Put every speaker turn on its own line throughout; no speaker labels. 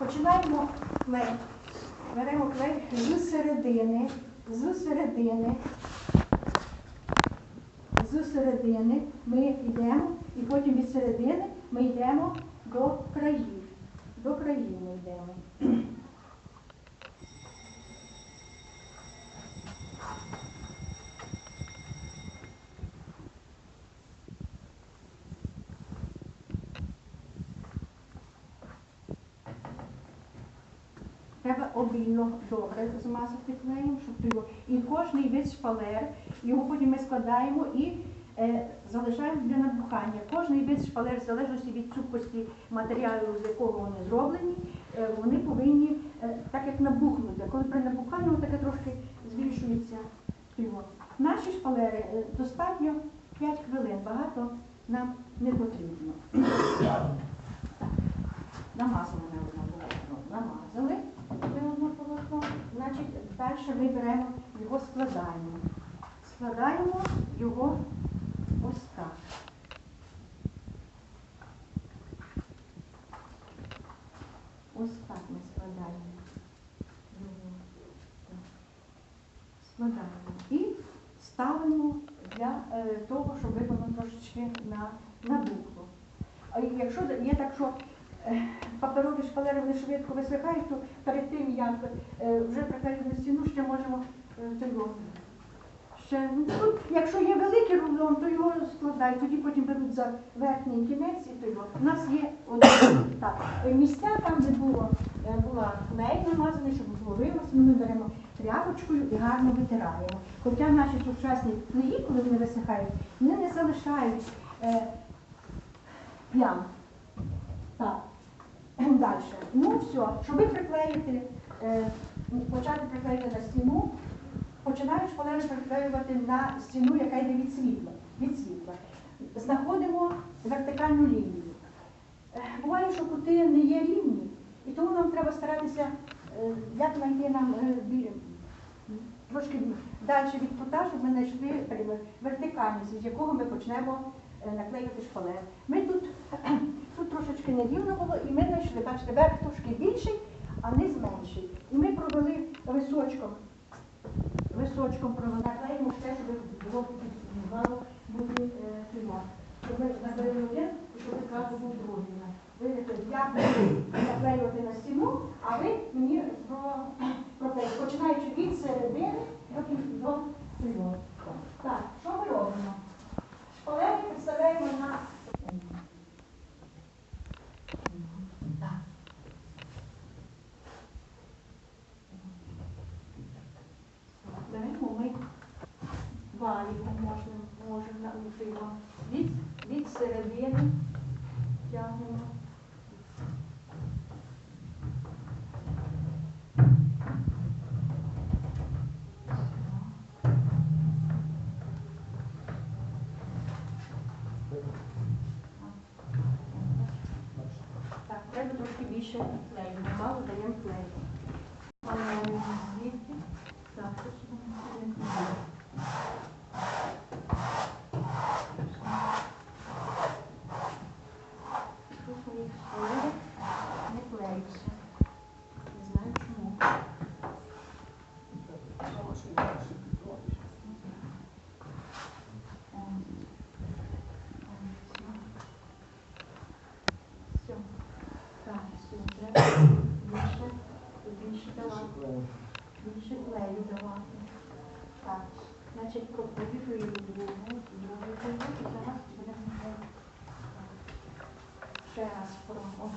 Починаємо клей. Беремо клей з середини, з середини, з середини ми йдемо, і потім від середини ми йдемо до країв. До країв йдемо. Треба обільно добре змазати клеєм, щоб його. І кожний вид шпалер, його потім ми складаємо і е, залишаємо для набухання. Кожний вид шпалер, в залежності від цупкості матеріалу, з якого вони зроблені, е, вони повинні е, так як набухнути. Коли при набуханні таке трошки збільшується його. Наші шпалери е, достатньо 5 хвилин, багато нам не потрібно. Так. Намазали ми Далі ми беремо його складаємо. Складаємо його ось так. Ось так ми складаємо. Його. Складаємо. І ставимо для е, того, щоб воно трошечки на, набухло. А якщо є так, що паперові шпалери вони швидко висихають, то перед тим, як е, вже приклеїти на стіну, ще можемо е, того. Ще, ну, якщо є великий рулон, то його складають, тоді потім беруть за верхній кінець і то його. У нас є один так, місця там, де було, е, була клей намазаний, щоб було ми беремо тряпочкою і гарно витираємо. Хоча наші сучасні клеї, коли вони висихають, вони не залишають е, плям. Так. Далі. Ну все, щоб приклеїти, е, почати приклеїти на стіну, починаєш шпалери приклеювати на стіну, яка йде від світла. Від світла. Знаходимо вертикальну лінію. Е, Буває, що кути не є рівні, і тому нам треба старатися, е, як знайти нам трошки далі від кута, щоб ми знайшли вертикальність, з якого ми почнемо наклеїти шпалер. Ми тут, тут трошечки нерівно було, і ми знайшли, бачите, верх трошки більший, а низ менший. І ми провели височком. Височком провели, наклеїмо все, щоб було мало бути е, фільмом. Щоб ми наклеїли один, щоб одразу був другий. Я наклеювати на стіну, а ви мені про, проклеїти. Починаючи від середини до кін- Так, що ми робимо? Шпалери представляємо на Так. Беремо ми валіком можна, можна його від, від середини тягнемо. Так, треба трошки більше клею. Мало даємо клею. Звідти. Так, тут сюди клею. Тут мої шпалери не клеються. Не знаю чому. Все. Так, все, треба більше, більше давати. Більше клею давати. Так, значить, пропоюю другу, другу клею, і зараз будемо клеїти. Ще раз пробуємо.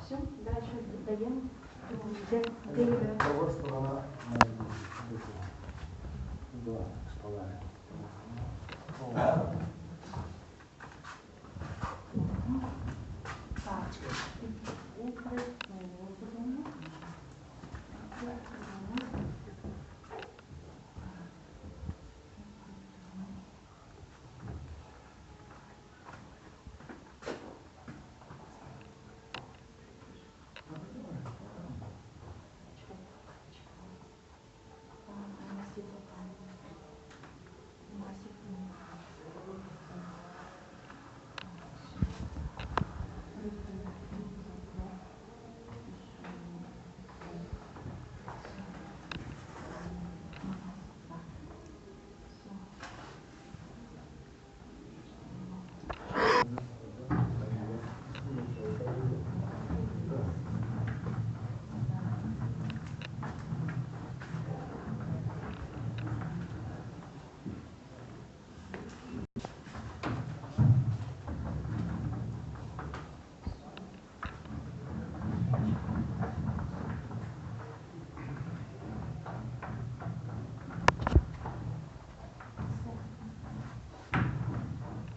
Все, дальше даємо, де, быть йде.
Того сторона має бути два шпалери.
Так,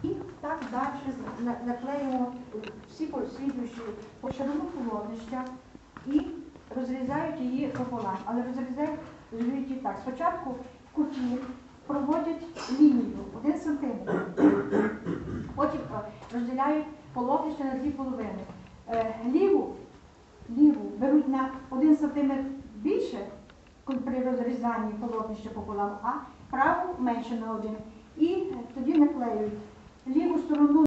і прикладемо. На- наклеюємо всі послідуючі по ширину полотнища і розрізають її пополам. Але розрізають її так. Спочатку куті проводять лінію 1 сантиметр. Потім е, розділяють полотнище на дві половини. Е, Ліву, ліву беруть на 1 сантиметр більше при розрізанні полотнища пополам, а праву менше на один. І тоді наклеюють ліву сторону